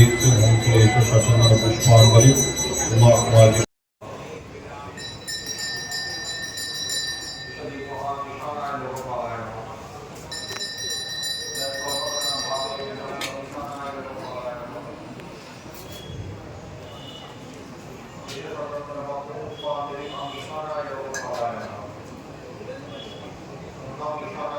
वैंद्रिक मूर्ति शासन पुष्पांजलि उमा कुमार जी বসে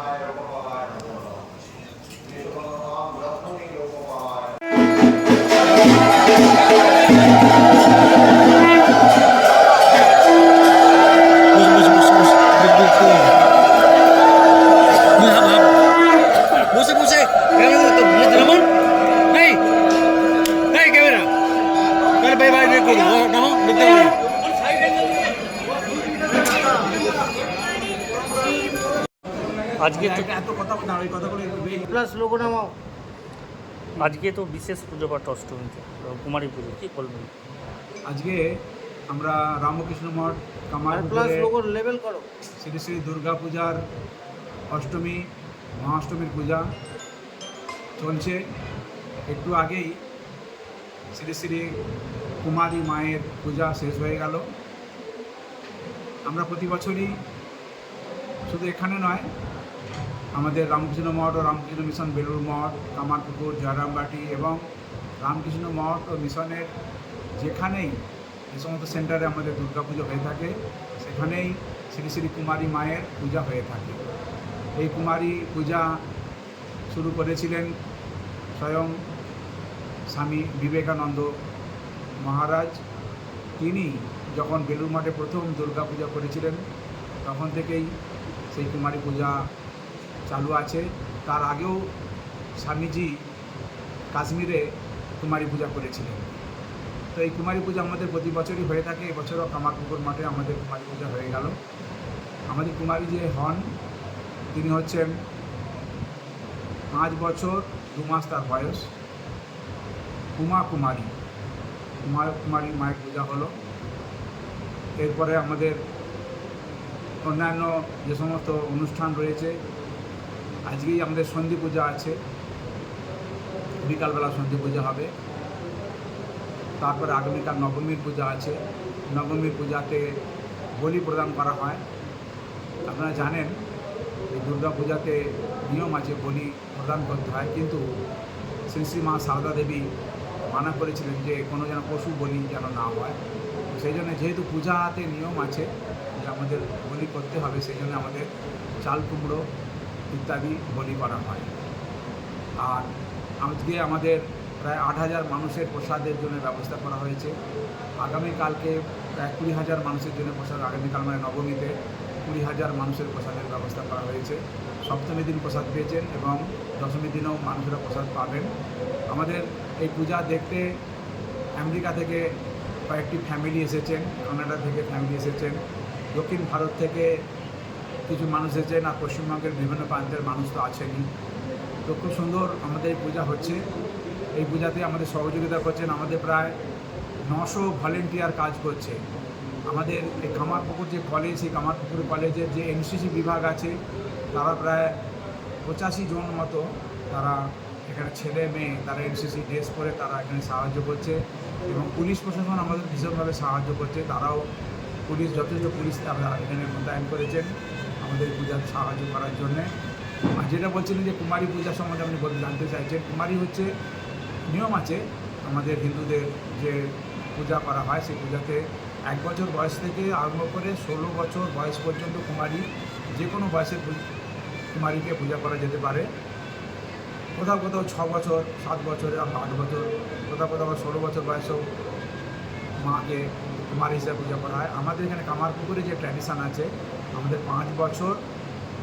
নামো দেখতে আজকে তো এত কথা না ওই কথাগুলো প্লাস লোগো নামাও। আজকে তো বিশেষ পুজো পাঠ অষ্টমীতে কুমারী পুজো কি বলবেন? আজকে আমরা রামকৃষ্ণ মঠ আর প্লাস কামার লেভেল করো। শ্রী শ্রী দুর্গা পূজার অষ্টমী মহাষ্টমীর পূজা চলছে। একটু আগেই শ্রী শ্রী কুমারী মায়ের পূজা শেষ হয়ে গেল। আমরা প্রতি বছরই শুধু এখানে নয়, আমাদের রামকৃষ্ণ মঠ ও রামকৃষ্ণ মিশন বেলুর মঠ, কামারপুকুর, জয়রামবাটি এবং রামকৃষ্ণ মঠ ও মিশনের যেখানেই যে সমস্ত সেন্টারে আমাদের দুর্গাপুজো হয়ে থাকে, সেখানেই শ্রী শ্রী কুমারী মায়ের পূজা হয়ে থাকে। এই কুমারী পূজা শুরু করেছিলেন স্বয়ং স্বামী বিবেকানন্দ মহারাজ, তিনি যখন বেলুর মাঠে প্রথম দুর্গা পূজা করেছিলেন, তখন থেকেই সেই কুমারী পূজা চালু আছে। তার আগেও স্বামীজি কাশ্মীরে কুমারী পূজা করেছিলেন। তো এই কুমারী পূজা আমাদের প্রতি বছরই হয়ে থাকে। এবছরও কামারপুকুর মাঠে আমাদের কুমারী পূজা হয়ে গেল। আমাদের কুমারী যে হন, তিনি হচ্ছেন পাঁচ বছর, দু মাস তার বয়স। উমা কুমারী। উমা কুমারী মায়ের পূজা হলো। এরপরে আমাদের অন্যান্য যে সমস্ত অনুষ্ঠান রয়েছে, আজকেই আমাদের সন্ধি পূজা আছে। বিকালবেলা সন্ধি পূজা হবে। তারপরে আগামীকাল নবমীর পূজা আছে। নবমীর পূজাতে বলি প্রদান করা হয়। আপনারা জানেন এই দুর্গা পূজাতে নিয়ম আছে বলি প্রদান করতে হয়, কিন্তু শ্রী শ্রী মা সারদা দেবী মানা করেছিলেন যে কোনো যেন পশু বলি যেন না হয়। সেই জন্য যেহেতু পূজাতে নিয়ম আছে যে আমাদের বলি করতে হবে, সেই জন্য আমাদের চাল কুমড়ো ইত্যাদি বলি করা হয়। আর আজকে আমাদের প্রায় আট হাজার মানুষের প্রসাদের জন্য ব্যবস্থা করা হয়েছে। আগামীকালকে প্রায় কুড়ি হাজার মানুষের জন্য প্রসাদ, আগামীকাল মানে নবমীতে। কুড়ি হাজার মানুষের প্রসাদের ব্যবস্থা করা হয়েছে। সপ্তমী দিন প্রসাদ পেয়েছেন এবং দশমী দিনেও মানুষেরা প্রসাদ পাবেন। আমাদের এই পূজা দেখতে আমেরিকা থেকে কয়েকটি ফ্যামিলি এসেছেন, কানাডা থেকে ফ্যামিলি এসেছেন, দক্ষিণ ভারত থেকে কিছু মানুষ এসেছেন আর পশ্চিমবঙ্গের বিভিন্ন প্রান্তের মানুষ তো আছেনই। তো খুব সুন্দর আমাদের এই পূজা হচ্ছে। এই পূজাতে আমাদের সহযোগিতা করছেন আমাদের প্রায় নশো ভলেন্টিয়ার কাজ করছে। আমাদের এই কামারপুকুর যে কলেজ সেই কামারপুকুর কলেজের যে এনসিসি বিভাগ আছে, তারা প্রায় পঁচাশি জন মতো তারা এখানে ছেলে মেয়ে তারা এনসিসি ড্রেস পরে তারা এখানে সাহায্য করছে এবং পুলিশ প্রশাসন আমাদের ভীষণভাবে সাহায্য করছে। তারাও পুলিশ, যথেষ্ট পুলিশ তারা এখানে মোতায়েন করেছেন আমাদের পূজার সাহায্য করার জন্যে। আর যেটা বলছিলেন যে কুমারী পূজা সম্বন্ধে আপনি জানতে চাইছেন, কুমারী হচ্ছে নিয়ম আছে আমাদের হিন্দুদের যে পূজা করা হয়, সেই পূজাতে এক বছর বয়স থেকে আরম্ভ করে ষোলো বছর বয়স পর্যন্ত কুমারী যে কোনো বয়সে কুমারীকে পূজা করা যেতে পারে। কোথাও কোথাও ছ বছর, সাত বছর এরকম আট বছর, কোথাও কোথাও আবার ষোলো বছর বয়সেও মাকে কুমারী হিসেবে পূজা করা হয়। আমাদের এখানে কামারপুকুরে যে ট্র্যাডিশান আছে, আমাদের পাঁচ বছর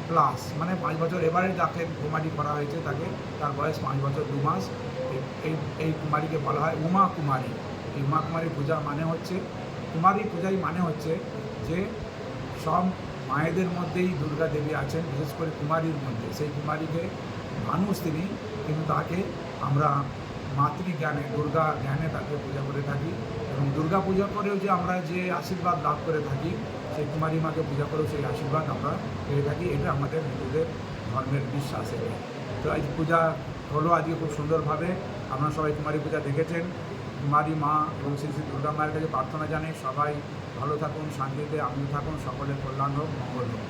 প্লাস মানে পাঁচ বছর এবারে যাকে কুমারী করা হয়েছে তাকে, তার বয়স পাঁচ বছর, দু মাস। এই এই কুমারীকে বলা হয় উমা কুমারী। এই উমা কুমারী পূজা মানে হচ্ছে কুমারী পূজাই মানে হচ্ছে যে সব মায়েদের মধ্যেই দুর্গা দেবী আছেন, বিশেষ করে কুমারীর মধ্যে। সেই কুমারীকে মানুষ তিনি, কিন্তু তাকে আমরা মাতৃজ্ঞানে, দুর্গা জ্ঞানে তাকে পূজা করে থাকি এবং দুর্গা পূজা করেও যে আমরা যে আশীর্বাদ লাভ করে থাকি, সেই কুমারী মাকে পূজা করেও সেই আশীর্বাদ আমরা পেয়ে থাকি। এটা আমাদের হিন্দুদের ধর্মের বিশ্বাস তো আজ পূজা হলো আজকে খুব সুন্দরভাবে। আপনারা সবাই কুমারী পূজা দেখেছেন। কুমারী মা এবং শ্রী শ্রী দুর্গা মায়ের কাছে প্রার্থনা জানাই সবাই ভালো থাকুন শান্তিতে আপনি থাকুন সকলের কল্যাণ হোক মঙ্গল হোক?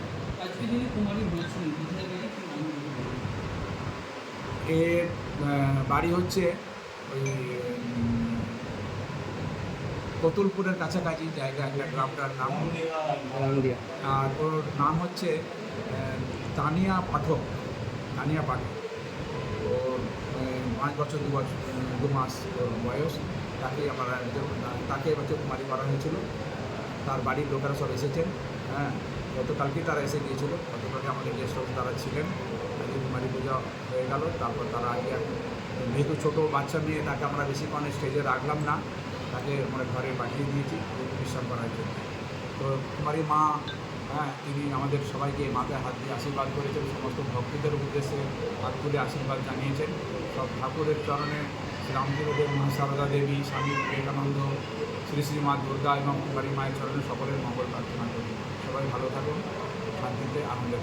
এর বাড়ি হচ্ছে ওই কতুলপুরের কাছাকাছি জায়গা একটা গ্রামটার নাম আর ওর নাম হচ্ছে তানিয়া পাঠক তানিয়া পাঠক। পাঁচ বছর, দু বছর, দু মাস বয়স। তাকে আমরা তাকে হচ্ছে কুমারী করা হয়েছিল। তার বাড়ির লোকেরা সব এসেছেন হ্যাঁ। গতকালকেই তারা এসে গিয়েছিল। গতকালকে আমাদের গেস্ট হাউস তারা ছিলেন। কুমারী পূজা হয়ে গেল। তারপর তারা আগে যেহেতু ছোটো বাচ্চা মেয়ে, তাকে আমরা বেশিক্ষণ স্টেজে রাখলাম না। তাকে আমরা ঘরে পাঠিয়ে দিয়েছি। বিশ্রাম করার জন্য। তো কুমারী মা হ্যাঁ তিনি আমাদের সবাইকে মাথায় হাত দিয়ে আশীর্বাদ করেছেন, সমস্ত ভক্তদের উদ্দেশ্যে হাত তুলে আশীর্বাদ জানিয়েছেন। সব ঠাকুরের চরণে শ্রীরামচন্দ্রদেব মা সারদা দেবী, স্বামী বিবেকানন্দ, শ্রী শ্রী মা দুর্গা এবং কুমারী মায়ের চরণে সকলের মঙ্গল প্রার্থনা করি। সবাই ভালো থাকুন, শান্তিতে আনন্দে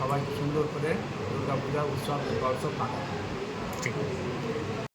সবাই সুন্দর করে দুর্গা পূজা উৎসব দুর্গা উৎসব